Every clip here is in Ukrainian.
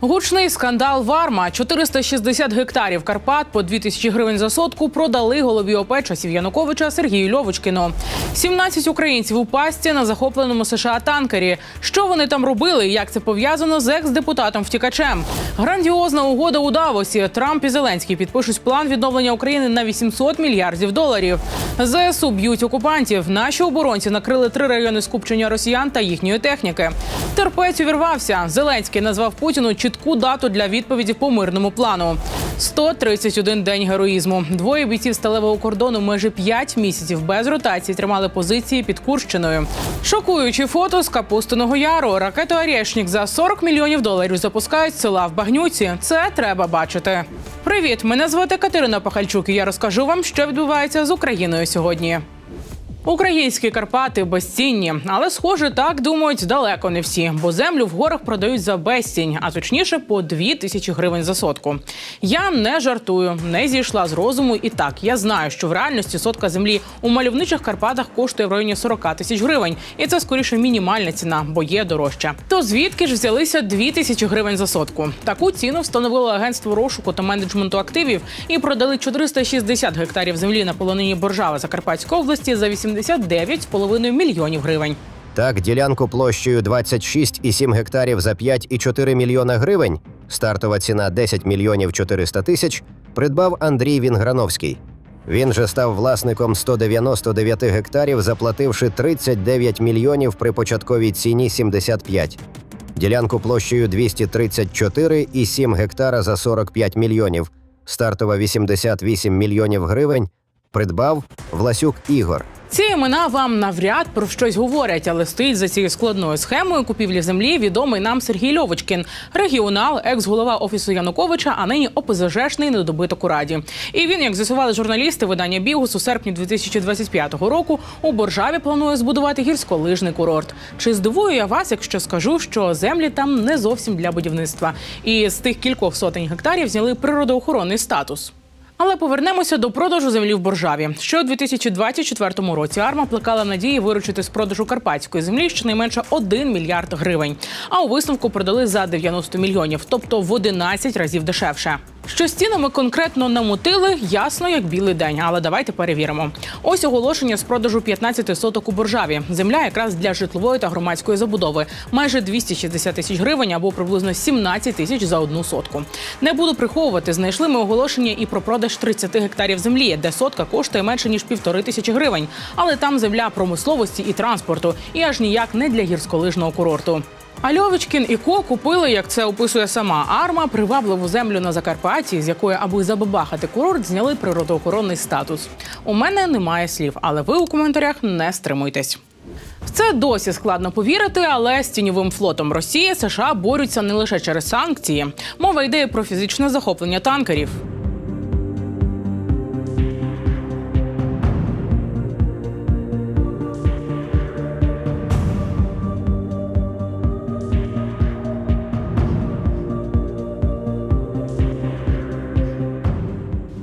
Гучний скандал Варма. 460 гектарів Карпат по 2000 гривень за сотку продали голові ОП часів Януковича Сергію Льовочкіну. 17 українців у пастці на захопленому США танкері. Що вони там робили? Як це пов'язано з екс-депутатом втікачем? Грандіозна угода у Давосі. Трамп і Зеленський підпишуть план відновлення України на 800 мільярдів доларів. ЗСУ б'ють окупантів. Наші оборонці накрили три райони скупчення росіян та їхньої техніки. Терпець увірвався. Зеленський назвав Путіну чітку дату для відповіді по мирному плану. 131 день героїзму. Двоє бійців сталевого кордону майже 5 місяців без ротації тримали позиції під Курщиною. Шокуючі фото з Капустиного Яру. Ракету «Орєшнік» за 40 мільйонів доларів запускають села в Багнюці. Це треба бачити. Привіт, мене звати Катерина Пахальчук. і Я розкажу вам, що відбувається з Україною сьогодні. Українські Карпати безцінні, але схоже, так думають далеко не всі, бо землю в горах продають за безцінь, а точніше по дві тисячі гривень за сотку. Я не жартую, не зійшла з розуму. І так я знаю, що в реальності сотка землі у мальовничих Карпатах коштує в районі 40 тисяч гривень, і це скоріше мінімальна ціна, бо є дорожча. То звідки ж взялися дві тисячі гривень за сотку? Таку ціну встановило агентство розшуку та менеджменту активів і продали 460 гектарів землі на полонині Боржава Закарпатської області за 89,5 мільйонів гривень. Так, ділянку площею 26,7 гектарів за 5,4 мільйона гривень, стартова ціна 10 мільйонів 400 тисяч, придбав Андрій Вінграновський. Він же став власником 199 гектарів, заплативши 39 мільйонів при початковій ціні 75. Ділянку площею 234,7 гектара за 45 мільйонів, стартова 88 мільйонів гривень, придбав Власюк Ігор. Ці імена вам навряд про щось говорять, але стоїть за цією складною схемою купівлі землі відомий нам Сергій Льовочкін, регіонал, екс-голова офісу Януковича, а нині ОПЗЖшний недобиток у раді. І він, як з'ясували журналісти видання Бігус у серпні 2025 року, у Боржаві планує збудувати гірськолижний курорт. Чи здивую я вас, якщо скажу, що землі там не зовсім для будівництва, і з тих кількох сотень гектарів зняли природоохоронний статус. Але повернемося до продажу землі в Боржаві. Ще у 2024 році Арма плекала надії виручити з продажу карпатської землі щонайменше 1 мільярд гривень. А у висновку продали за 90 мільйонів, тобто в 11 разів дешевше. Що з цінами конкретно намутили, ясно як білий день. Але давайте перевіримо. Ось оголошення з продажу 15 соток у Боржаві. Земля якраз для житлової та громадської забудови. Майже 260 тисяч гривень або приблизно 17 тисяч за одну сотку. Не буду приховувати. Знайшли ми оголошення і про продаж 30 гектарів землі, де сотка коштує менше ніж півтори тисячі гривень. Але там земля промисловості і транспорту, і аж ніяк не для гірськолижного курорту. А Льовочкін і Ко купили, як це описує сама Арма, привабливу землю на Закарпатті, з якої, аби забабахати курорт, зняли природоохоронний статус. У мене немає слів, але ви у коментарях не стримуйтесь. Це досі складно повірити, але з тіньовим флотом Росії США борються не лише через санкції. Мова йде про фізичне захоплення танкерів.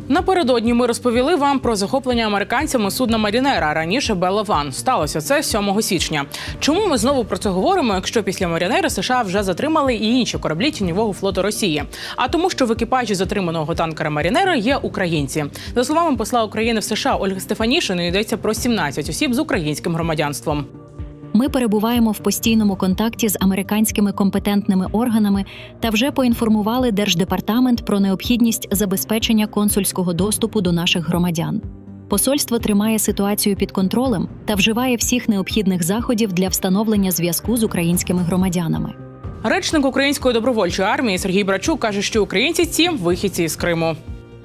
Напередодні ми розповіли вам про захоплення американцями судна Марінера раніше Белла Ван. Сталося це 7 січня. Чому ми знову про це говоримо? Якщо після Марінера США вже затримали і інші кораблі тіньового флоту Росії? А тому, що в екіпажі затриманого танкера Марінера є українці. За словами посла України в США Ольги Стефанішиної, йдеться про 17 осіб з українським громадянством. Ми перебуваємо в постійному контакті з американськими компетентними органами та вже поінформували Держдепартамент про необхідність забезпечення консульського доступу до наших громадян. Посольство тримає ситуацію під контролем та вживає всіх необхідних заходів для встановлення зв'язку з українськими громадянами. Речник української добровольчої армії Сергій Брачук каже, що українці ці вихідці з Криму.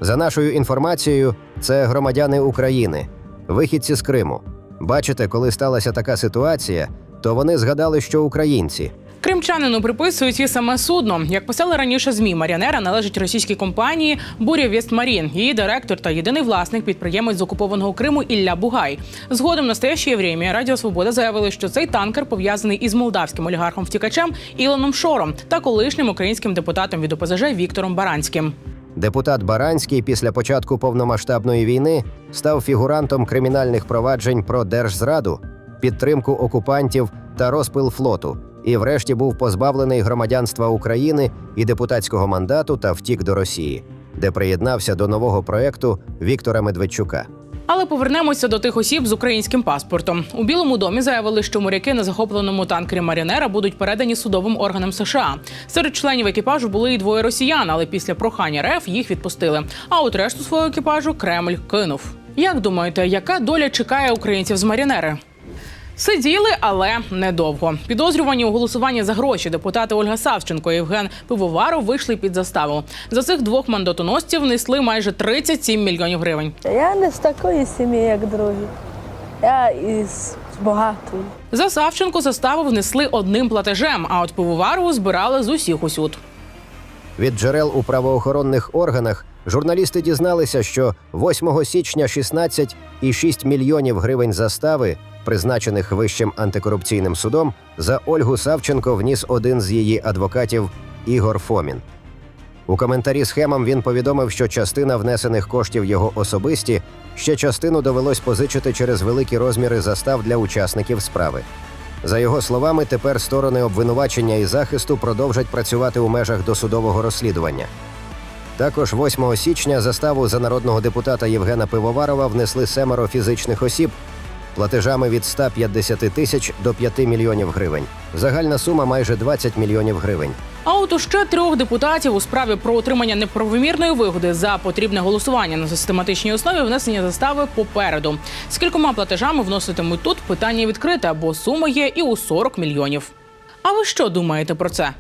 За нашою інформацією, це громадяни України, вихідці з Криму. Бачите, коли сталася така ситуація, то вони згадали, що українці. Кримчанину приписують і саме судно. Як писали раніше змі, Маріанера належить російській компанії Буря Вестмарін. Її директор та єдиний власник підприємець з окупованого Криму Ілля Бугай. Згодом настоящее время Радіо Свобода заявили, що цей танкер пов'язаний із молдавським олігархом втікачем Ілоном Шором та колишнім українським депутатом від ОПЗЖ Віктором Баранським. Депутат Баранський після початку повномасштабної війни став фігурантом кримінальних проваджень про держзраду, підтримку окупантів та розпил флоту, і, врешті, був позбавлений громадянства України і депутатського мандату та втік до Росії, де приєднався до нового проекту Віктора Медведчука. Але повернемося до тих осіб з українським паспортом. У Білому домі заявили, що моряки на захопленому танкері Марінера будуть передані судовим органам США. Серед членів екіпажу були і двоє росіян, але після прохання РФ їх відпустили. А от решту свого екіпажу Кремль кинув. Як думаєте, яка доля чекає українців з Марінери? Сиділи, але недовго. Підозрювані у голосуванні за гроші депутати Ольга Савченко і Євген Пивоваров вийшли під заставу. За цих двох мандатоносців внесли майже 37 мільйонів гривень. Я не з такої сім'ї, як другі. Я із багатої. За Савченко заставу внесли одним платежем, а от Пивоварову збирали з усіх усюд. Від джерел у правоохоронних органах журналісти дізналися, що 8 січня 16,6 мільйонів гривень застави, призначених Вищим антикорупційним судом, за Ольгу Савченко вніс один з її адвокатів Ігор Фомін. У коментарі схемам він повідомив, що частина внесених коштів його особисті, ще частину довелось позичити через великі розміри застав для учасників справи. За його словами, тепер сторони обвинувачення і захисту продовжать працювати у межах досудового розслідування. Також 8 січня заставу за народного депутата Євгена Пивоварова внесли семеро фізичних осіб платежами від 150 тисяч до 5 мільйонів гривень. Загальна сума майже 20 мільйонів гривень. А от у ще трьох депутатів у справі про отримання неправомірної вигоди за потрібне голосування на систематичній основі внесення застави попереду. Скількома платежами вноситимуть тут питання відкрите, бо сума є і у 40 мільйонів. А ви що думаєте про це?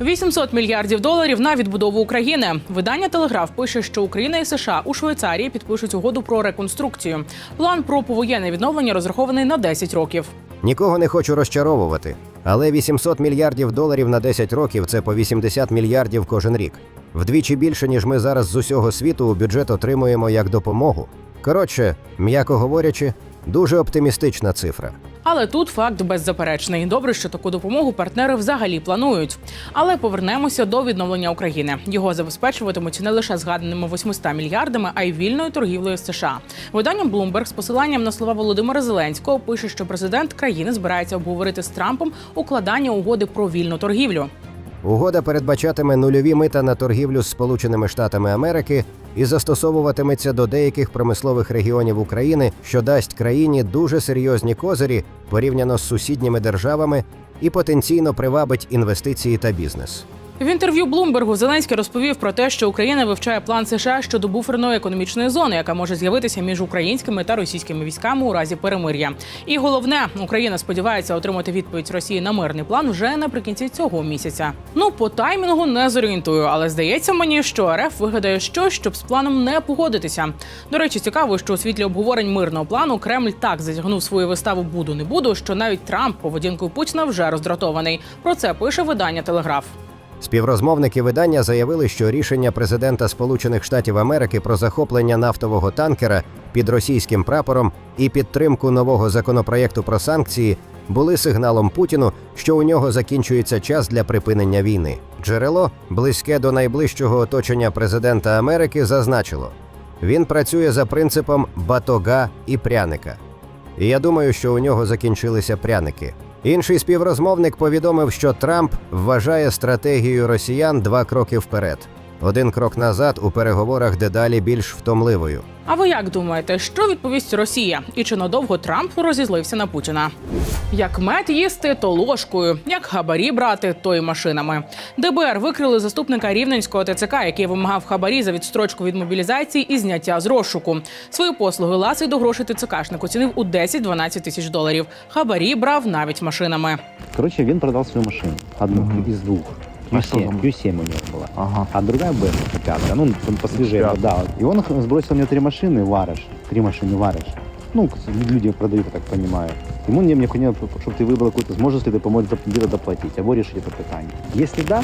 800 мільярдів доларів на відбудову України. Видання Телеграф пише, що Україна і США у Швейцарії підпишуть угоду про реконструкцію. План про повоєнне відновлення розрахований на 10 років. Нікого не хочу розчаровувати, але 800 мільярдів доларів на 10 років це по 80 мільярдів кожен рік. Вдвічі більше, ніж ми зараз з усього світу у бюджет отримуємо як допомогу. Коротше, м'яко говорячи, дуже оптимістична цифра. Але тут факт беззаперечний. Добре, що таку допомогу партнери взагалі планують. Але повернемося до відновлення України. Його забезпечуватимуть не лише згаданими 800 мільярдами, а й вільною торгівлею з США. Видання Bloomberg з посиланням на слова Володимира Зеленського пише, що президент країни збирається обговорити з Трампом укладання угоди про вільну торгівлю. Угода передбачатиме нульові мита на торгівлю з Сполученими Штатами Америки і застосовуватиметься до деяких промислових регіонів України, що дасть країні дуже серйозні козирі порівняно з сусідніми державами і потенційно привабить інвестиції та бізнес. В інтерв'ю Блумбергу Зеленський розповів про те, що Україна вивчає план США щодо буферної економічної зони, яка може з'явитися між українськими та російськими військами у разі перемир'я. І головне, Україна сподівається отримати відповідь Росії на мирний план вже наприкінці цього місяця. Ну по таймінгу не зорієнтую, але здається мені, що РФ вигадає щось, щоб з планом не погодитися. До речі, цікаво, що у світлі обговорень мирного плану Кремль так затягнув свою виставу Буду не буду, що навіть Трамп поведінкою Путіна вже роздратований. Про це пише видання Телеграф. Співрозмовники видання заявили, що рішення президента Сполучених Штатів Америки про захоплення нафтового танкера під російським прапором і підтримку нового законопроєкту про санкції були сигналом Путіну, що у нього закінчується час для припинення війни. Джерело, близьке до найближчого оточення президента Америки, зазначило: він працює за принципом батога і пряника. І я думаю, що у нього закінчилися пряники. Інший співрозмовник повідомив, що Трамп вважає стратегію росіян два кроки вперед. Один крок назад у переговорах дедалі більш втомливою. А ви як думаєте, що відповість Росія? І чи надовго Трамп розізлився на Путіна? Як мед їсти, то ложкою, як хабарі брати, то й машинами. ДБР викрили заступника рівненського ТЦК, який вимагав хабарі за відстрочку від мобілізації і зняття з розшуку. Свої послуги ласий до грошей ТЦКшник оцінив у 10-12 тисяч доларів. Хабарі брав навіть машинами. Короче, він продав свою машину. Одну Мгм. из двух. А Q7, там? Q7 у него была. Ага. А другая Б, пятая, ну, он посвежее, Пятая. да. И он сбросил мне три машины варыш. Три машины варыш. Ну, люди продают, я так понимаю. Ему мне необходимо, чтобы ты выбрал какую-то возможность, если ты поможешь доп- где-то доплатить, або решить это питание. Если да,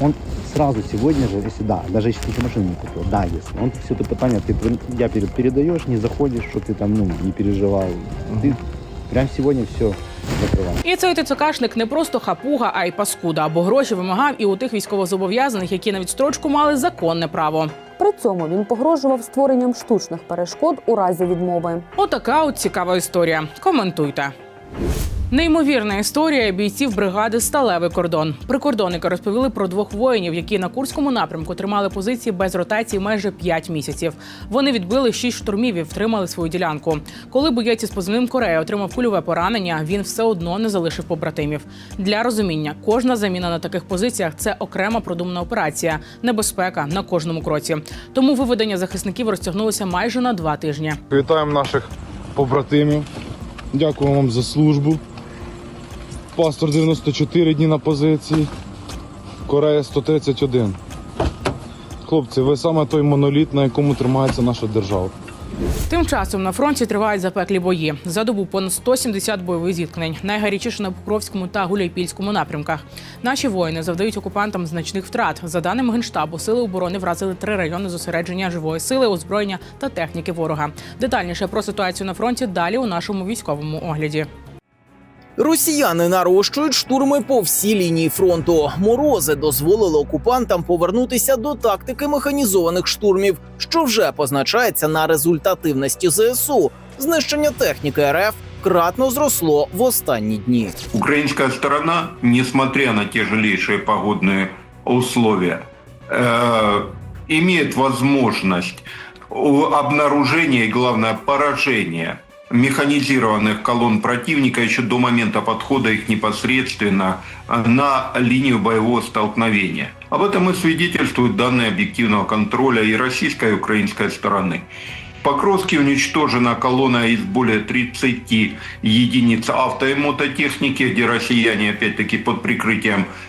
он сразу сегодня же, если да, даже если ты еще машину не купил, да, если он все это питание, ты я перед, передаешь, не заходишь, что ты там, ну, не переживал. Ты прям сегодня все закрываешь. І цей ТЦКшник не просто хапуга, а й паскуда, бо гроші вимагав і у тих військовозобов'язаних, які на відстрочку мали законне право. При цьому він погрожував створенням штучних перешкод у разі відмови. Отака от цікава історія. Коментуйте. Неймовірна історія бійців бригади Сталевий кордон. Прикордонники розповіли про двох воїнів, які на курському напрямку тримали позиції без ротації майже 5 місяців. Вони відбили 6 штурмів і втримали свою ділянку. Коли боєць із позивним Корея отримав кульове поранення, він все одно не залишив побратимів. Для розуміння, кожна заміна на таких позиціях це окрема продумана операція, небезпека на кожному кроці. Тому виведення захисників розтягнулося майже на два тижні. Вітаємо наших побратимів. Дякуємо вам за службу. Пастор 94 дні на позиції. Корея 131. Хлопці, ви саме той моноліт, на якому тримається наша держава. Тим часом на фронті тривають запеклі бої. За добу понад 170 бойових зіткнень, найгарячіше на Покровському та Гуляйпільському напрямках. Наші воїни завдають окупантам значних втрат. За даними генштабу, сили оборони вразили три райони зосередження живої сили, озброєння та техніки ворога. Детальніше про ситуацію на фронті далі у нашому військовому огляді. Росіяни нарощують штурми по всій лінії фронту. Морози дозволили окупантам повернутися до тактики механізованих штурмів, що вже позначається на результативності ЗСУ. Знищення техніки РФ кратно зросло в останні дні. Украинская сторона, несмотря на тяжелейшие погодные условия, э, имеет возможность у- обнаружения и, главное, поражения механизированных колонн противника еще до момента подхода их непосредственно э, на линию боевого столкновения. Об этом и свидетельствуют данные объективного контроля и российской, и украинской стороны. В Покровске уничтожена колонна из более 30 единиц авто и мототехники, где россияне, опять-таки, под прикрытием а, п-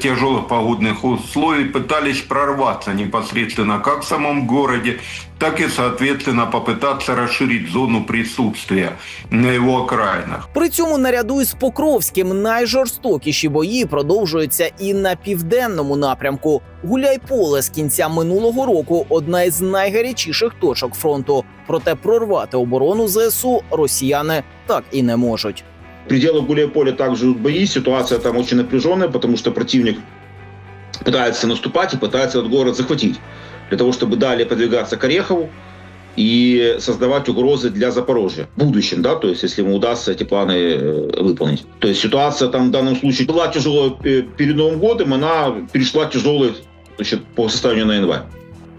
тяжелых погодных условий пытались прорваться непосредственно как в самом городе, так и, соответственно, попытаться расширить зону присутствия на его окраинах. При цьому наряду із Покровським найжорстокіші бої продовжуються і на південному напрямку. Гуляйполе з кінця минулого року одна із найгарячіших точок фронту. Проте прорвати оборону ЗСУ росіяни так і не можуть. Пределах Гуляйполя также идут бои, ситуация там очень напряженная, потому что противник пытается наступать и пытается этот город захватить, для того, чтобы далее продвигаться к Орехову и создавать угрозы для Запорожья в будущем, да, то есть если ему удастся эти планы э, выполнить. То есть ситуация там в данном случае была тяжелая э, перед Новым годом, она перешла тяжелой значит, по состоянию на январь.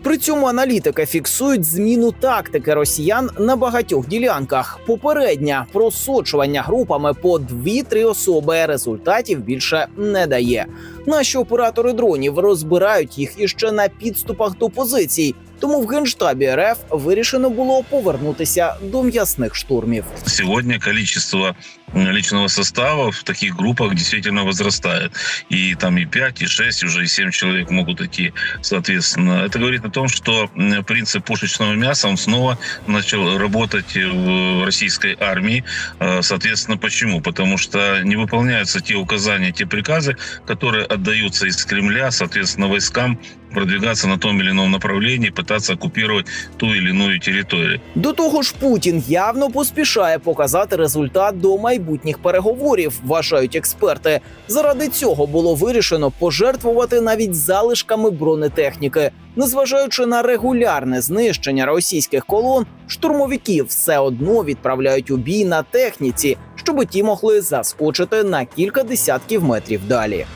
При цьому аналітики фіксують зміну тактики росіян на багатьох ділянках. Попередня просочування групами по 2-3 особи результатів більше не дає. Наші оператори дронів розбирають їх іще на підступах до позицій. Тому в генштабі РФ вирішено було повернутися до м'ясних штурмів. Сегодня количество м, личного состава в таких группах действительно возрастает. И там и 5, и 6, уже и 7 человек могут идти, соответственно. Это говорит о том, что м, принцип пушечного мяса, он снова начал работать в российской армии. Э, Соответственно, почему? Потому что не выполняются те указания, те приказы, которые отдаются из Кремля, соответственно, войскам продвигаться на том или ином направлении, пытаться оккупировать ту или иную территорию. До того ж, Путін явно поспішає показати результат до майбутніх переговорів, вважають експерти. Заради цього було вирішено пожертвувати навіть залишками бронетехніки. Незважаючи на регулярне знищення російських колон, штурмовиків все одно відправляють у бій на техніці, щоб ті могли заскочити на кілька десятків метрів далі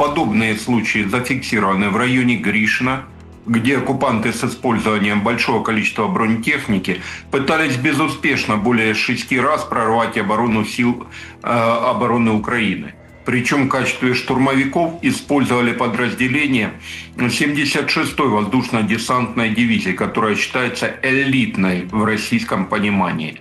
Подобные случаи зафиксированы в районе Гришина, где оккупанты с использованием большого количества бронетехники пытались безуспешно более шести раз прорвать оборону сил э, обороны Украины. Причем в качестве штурмовиков использовали подразделение 76-й воздушно-десантной дивизии, которая считается элитной в российском понимании.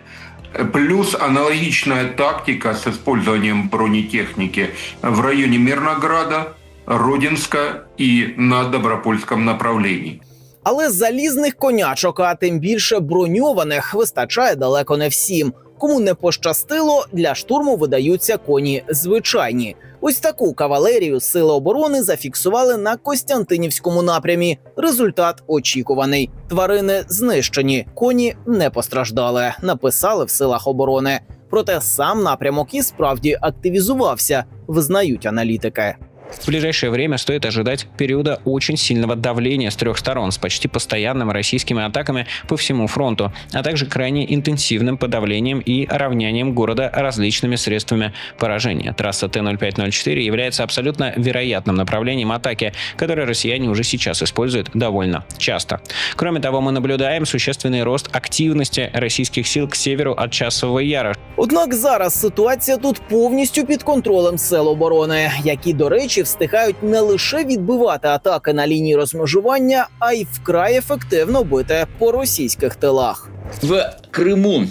Плюс аналогичная тактика с использованием бронетехники в районе Мирнограда, Родинска и на Добропольском направлении. Але залізних конячок, а тим більше броньованих, вистачає далеко не всім. Кому не пощастило, для штурму видаються коні звичайні. Ось таку кавалерію сили оборони зафіксували на Костянтинівському напрямі. Результат очікуваний. Тварини знищені, коні не постраждали. Написали в силах оборони. Проте сам напрямок і справді активізувався, визнають аналітики. В ближайшее время стоит ожидать периода очень сильного давления с трех сторон с почти постоянными российскими атаками по всему фронту, а также крайне интенсивным подавлением и равнянием города различными средствами поражения. Трасса Т-0504 является абсолютно вероятным направлением атаки, которое россияне уже сейчас используют довольно часто. Кроме того, мы наблюдаем существенный рост активности российских сил к северу от Часового Яра, Однак зараз ситуація тут повністю під контролем сил оборони, які, до речі, встигають не лише відбивати атаки на лінії розмежування, а й вкрай ефективно бити по російських тилах. В Крыму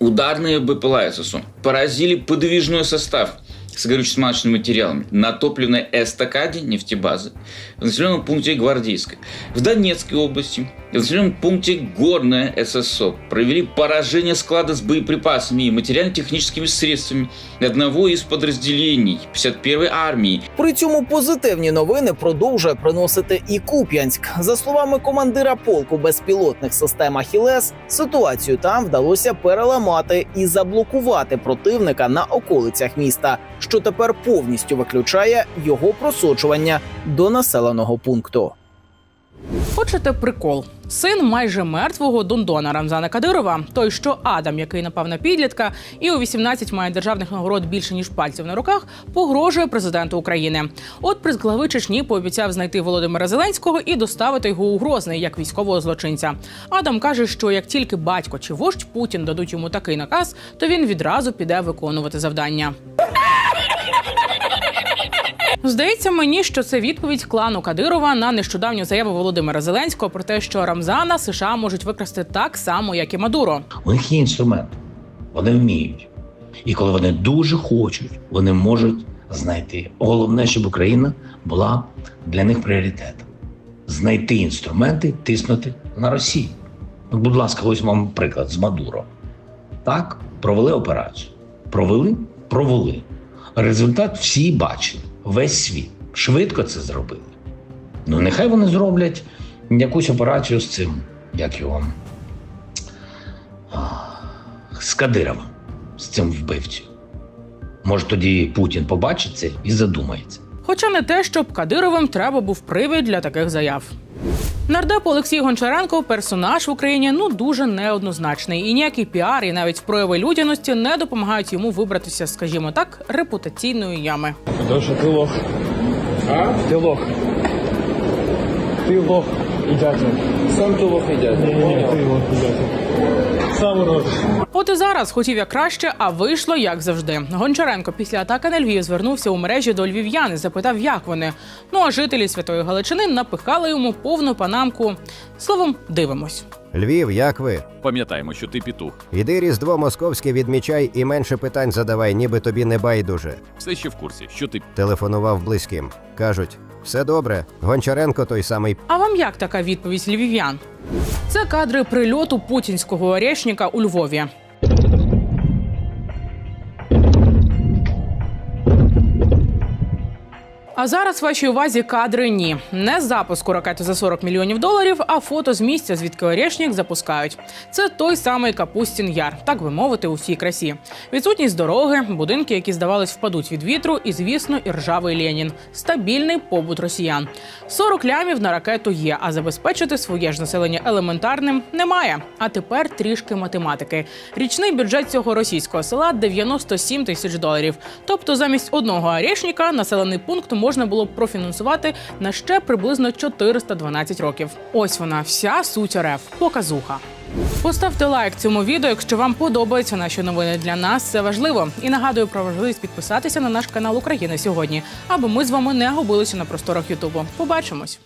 ударные БПЛА ССУ поразили подвижной состав с горюче-смазочными материалами на топливной эстакаде нефтебазы в населенном пункте Гвардейской. В Донецкой области в населенном пункте Горное ССО провели поражение склада с боеприпасами и материально-техническими средствами одного из подразделений 51-й армии При цьому позитивні новини продовжує приносити і Куп'янськ. За словами командира полку безпілотних систем Ахілес, ситуацію там вдалося переламати і заблокувати противника на околицях міста, що тепер повністю виключає його просочування до населеного пункту. Хочете прикол? Син майже мертвого Дондона Рамзана Кадирова, той, що Адам, який напав на підлітка, і у 18 має державних нагород більше ніж пальців на руках, погрожує президенту України. От пресглави Чечні пообіцяв знайти Володимира Зеленського і доставити його у Грозний як військового злочинця. Адам каже, що як тільки батько чи вождь Путін дадуть йому такий наказ, то він відразу піде виконувати завдання. Здається мені, що це відповідь клану Кадирова на нещодавню заяву Володимира Зеленського про те, що Рамзана США можуть викрасти так само, як і Мадуро. У них є інструмент, вони вміють. І коли вони дуже хочуть, вони можуть знайти. Головне, щоб Україна була для них пріоритетом. Знайти інструменти, тиснути на Росію. Ну, будь ласка, ось вам приклад з Мадуро. Так, провели операцію. Провели, провели. Результат всі бачили, весь світ. Швидко це зробили. Ну, нехай вони зроблять якусь операцію з цим, як його з Кадировим, з цим вбивцем. Може, тоді Путін побачить це і задумається. Хоча не те, щоб Кадировим треба був привід для таких заяв. Нардеп Олексій Гончаренко персонаж в Україні ну дуже неоднозначний, і ніякий піар, і навіть прояви людяності не допомагають йому вибратися, скажімо так, репутаційної ями. Леша, ти лох. А? Ти лох. Ти лох і дядя. Сам ти лох і дядя. Ні, ні, ти лох і дятел. Сам урод. От і зараз хотів як краще, а вийшло як завжди. Гончаренко після атаки на Львів звернувся у мережі до львів'ян і запитав, як вони. Ну а жителі Святої Галичини напихали йому повну панамку. Словом, дивимось. Львів, як ви? Пам'ятаємо, що ти пітух. Іди різдво московське відмічай і менше питань задавай, ніби тобі не байдуже. Все ще в курсі, що ти Телефонував близьким. Кажуть, все добре. Гончаренко той самий А вам як така відповідь львів'ян? Це кадри прильоту путінського орешника у Львові. А зараз вашій увазі кадри ні. Не з запуску ракети за 40 мільйонів доларів, а фото з місця, звідки Орешник запускають. Це той самий Капустін Яр, так би мовити, у всій красі. Відсутність дороги, будинки, які здавалось впадуть від вітру, і звісно, і ржавий Ленін. Стабільний побут росіян. 40 лямів на ракету є, а забезпечити своє ж населення елементарним немає. А тепер трішки математики. Річний бюджет цього російського села 97 тисяч доларів. Тобто, замість одного орешника населений пункт можна було б профінансувати на ще приблизно 412 років. Ось вона, вся суть РФ. Показуха. Поставте лайк цьому відео, якщо вам подобаються наші новини. Для нас це важливо. І нагадую про важливість підписатися на наш канал Україна сьогодні, аби ми з вами не губилися на просторах Ютубу. Побачимось.